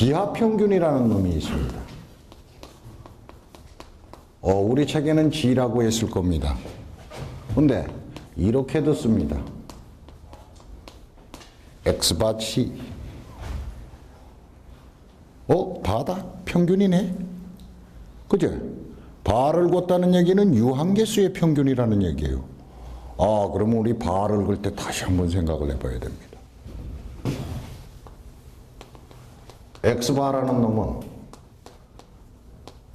기하 평균이라는 놈이 있습니다. 어, 우리 책에는 G라고 했을 겁니다. 근데 이렇게도 씁니다. X바 C. 어, 바다 평균이네. 그죠? 바를 걷다는 얘기는 유한계수의 평균이라는 얘기예요. 아, 그러면 우리 바를 걸 때 다시 한번 생각을 해봐야 됩니다. X바라는 놈은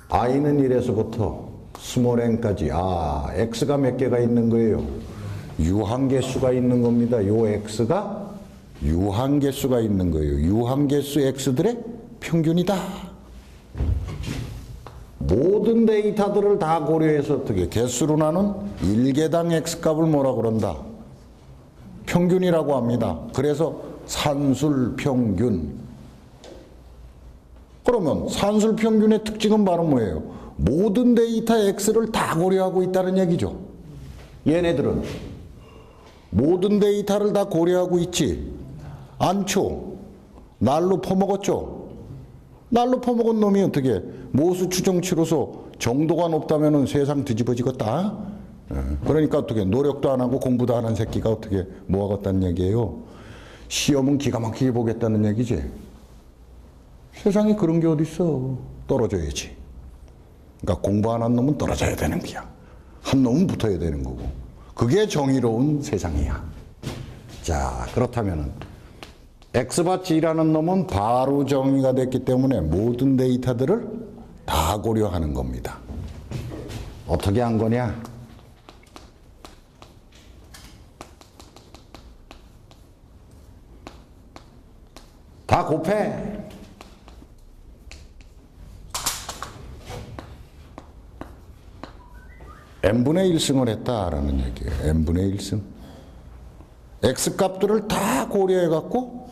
i는 1에서부터 스몰 n까지 아 x가 몇 개가 있는 거예요? 유한계수가 있는 겁니다. 요 x가 유한계수가 있는 거예요. 유한계수 x들의 평균이다. 모든 데이터들을 다 고려해서 어떻게 개수로 나눈 1개당 x값을 뭐라 그런다? 평균이라고 합니다. 그래서 산술 평균. 그러면 산술 평균의 특징은 바로 뭐예요? 모든 데이터 x를 다 고려하고 있다는 얘기죠. 얘네들은 모든 데이터를 다 고려하고 있지 않죠. 날로 퍼먹었죠. 날로 퍼먹은 놈이 어떻게 모수 추정치로서 정도가 높다면은 세상 뒤집어지겠다. 예, 그러니까 어떻게 노력도 안 하고 공부도 안 한 새끼가 어떻게 모아갔다는 얘기예요. 시험은 기가 막히게 보겠다는 얘기지. 세상에 그런 게 어딨어. 떨어져야지. 그러니까 공부 안 한 놈은 떨어져야 되는 거야. 한 놈은 붙어야 되는 거고. 그게 정의로운 세상이야. 자, 그렇다면은 X바치라는 놈은 바로 정의가 됐기 때문에 모든 데이터들을 다 고려하는 겁니다. 어떻게 한 거냐? 다 곱해. N분의 1승을 했다라는 얘기예요. n분의 1승. x값들을 다 고려해 갖고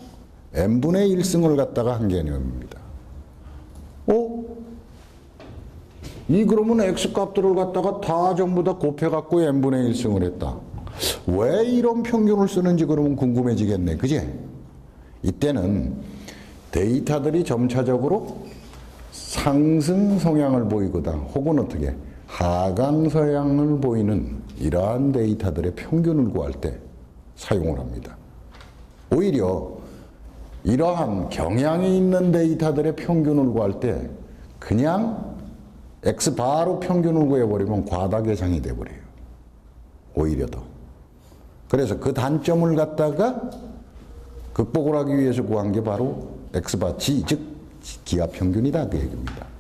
n분의 1승을 갖다가 한 개념입니다. 어? 이 그러면 x값들을 갖다가 다 전부 다 곱해 갖고 n분의 1승을 했다. 왜 이런 평균을 쓰는지 그러면 궁금해지겠네. 그지? 이때는 데이터들이 점차적으로 상승 성향을 보이거나 혹은 어떻게 하강 성향을 보이는 이러한 데이터들의 평균을 구할 때 사용을 합니다. 오히려 이러한 경향이 있는 데이터들의 평균을 구할 때 그냥 x 바로 평균을 구해버리면 과다 계상이 돼버려요. 오히려 더. 그래서 그 단점을 갖다가 극복을 하기 위해서 구한 게 바로 x바 g 즉 기하 평균이다 그 얘기입니다.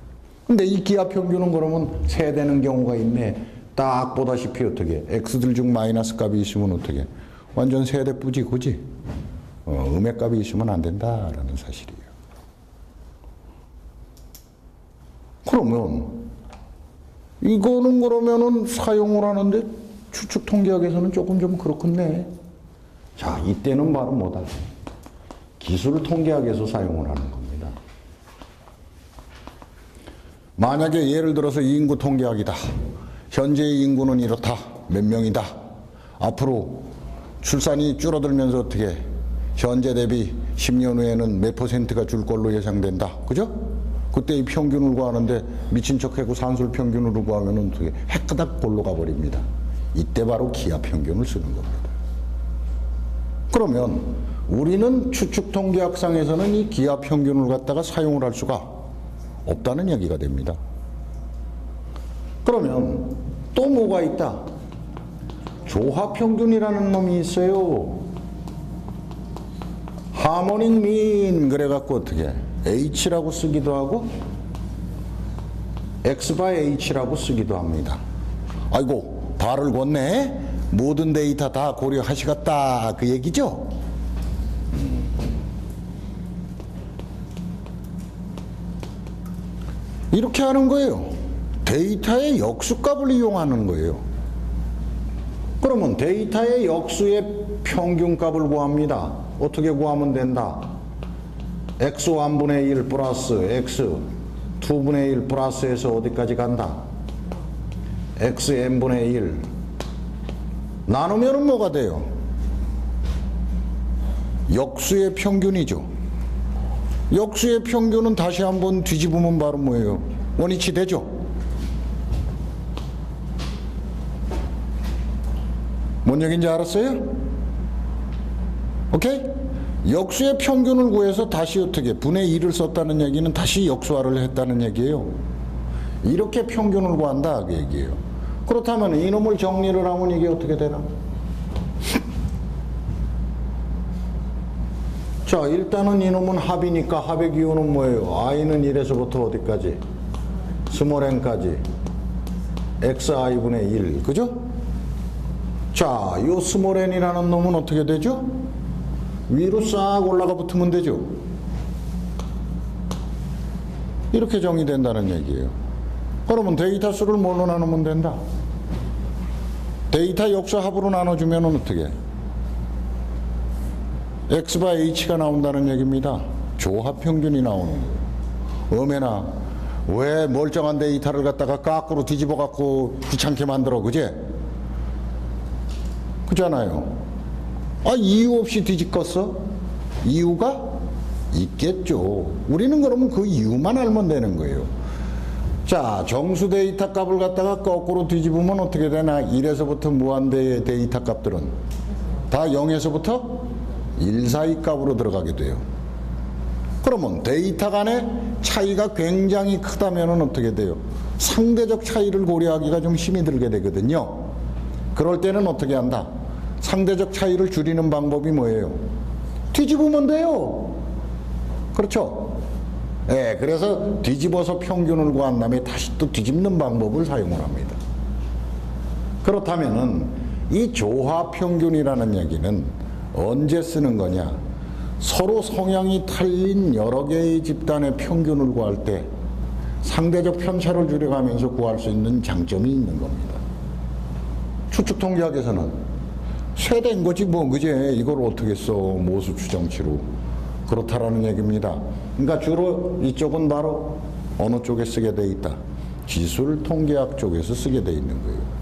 근데 이 기하 평균은 그러면 세되는 경우가 있네. 딱 보다시피 어떻게 x들 중 마이너스 값이 있으면 어떻게 완전 세대 뿌지 그지? 어, 음의 값이 있으면 안 된다라는 사실이에요. 그러면 이거는 그러면은 사용을 하는데 추측 통계학에서는 조금 좀 그렇겠네. 자, 이때는 바로 뭐다? 기술 통계학에서 사용을 하는 겁니다. 만약에 예를 들어서 인구 통계학이다. 현재의 인구는 이렇다. 몇 명이다. 앞으로 출산이 줄어들면서 어떻게 현재 대비 10년 후에는 몇 퍼센트가 줄 걸로 예상된다. 그죠? 그때 이 평균을 구하는데 미친 척하고 산술 평균으로 구하면 어떻게 해끄닥 골로 가버립니다. 이때 바로 기하 평균을 쓰는 겁니다. 그러면 우리는 추측 통계학상에서는 이 기하 평균을 갖다가 사용을 할 수가 없다는 얘기가 됩니다. 그러면 또 뭐가 있다? 조화 평균이라는 놈이 있어요. 하모닉 민 그래갖고 어떻게 H라고 쓰기도 하고 X 바 H라고 쓰기도 합니다. 아이고 발을 걷네. 모든 데이터 다 고려하시겠다 그 얘기죠. 이렇게 하는 거예요. 데이터의 역수값을 이용하는 거예요. 그러면 데이터의 역수의 평균값을 구합니다. 어떻게 구하면 된다? x 1분의 1 플러스 x 2분의 1 플러스에서 어디까지 간다? x n분의 1 나누면 뭐가 돼요? 역수의 평균이죠. 역수의 평균은 다시 한번 뒤집으면 바로 뭐예요? 원위치 되죠? 뭔 얘기인지 알았어요? 오케이? 역수의 평균을 구해서 다시 어떻게 분의 2를 썼다는 얘기는 다시 역수화를 했다는 얘기예요. 이렇게 평균을 구한다 그 얘기예요. 그렇다면 이놈을 정리를 하면 이게 어떻게 되나? 자 일단은 이놈은 합이니까 합의 기호는 뭐예요? i는 1에서부터 어디까지? 스몰 n까지 xi분의 1 그죠? 자, 요 스몰 n이라는 놈은 어떻게 되죠? 위로 싹 올라가 붙으면 되죠. 이렇게 정의된다는 얘기예요. 그러면 데이터 수를 뭘로 나누면 된다? 데이터 역수 합으로 나눠주면 어떻게? X바 h가 나온다는 얘기입니다. 조합 평균이 나오는. 어메나 왜 멀쩡한 데이터를 갖다가 까꾸로 뒤집어 갖고 귀찮게 만들어 그제? 그잖아요. 아 이유 없이 뒤집었어? 이유가 있겠죠. 우리는 그러면 그 이유만 알면 되는 거예요. 자, 정수 데이터 값을 갖다가 거꾸로 뒤집으면 어떻게 되나? 1에서부터 무한대의 데이터 값들은 다 0에서부터 1 사이 값으로 들어가게 돼요. 그러면 데이터 간의 차이가 굉장히 크다면 어떻게 돼요? 상대적 차이를 고려하기가 좀 힘이 들게 되거든요. 그럴 때는 어떻게 한다? 상대적 차이를 줄이는 방법이 뭐예요? 뒤집으면 돼요. 그렇죠? 예, 그래서 뒤집어서 평균을 구한 다음에 다시 또 뒤집는 방법을 사용을 합니다. 그렇다면은 이 조화 평균이라는 얘기는 언제 쓰는 거냐? 서로 성향이 틀린 여러 개의 집단의 평균을 구할 때 상대적 편차를 줄여가면서 구할 수 있는 장점이 있는 겁니다. 추측 통계학에서는 세대인 거지 뭐 그제 이걸 어떻게 써 모수 추정치로 그렇다라는 얘기입니다. 그러니까 주로 이쪽은 바로 어느 쪽에 쓰게 돼 있다. 기술 통계학 쪽에서 쓰게 돼 있는 거예요.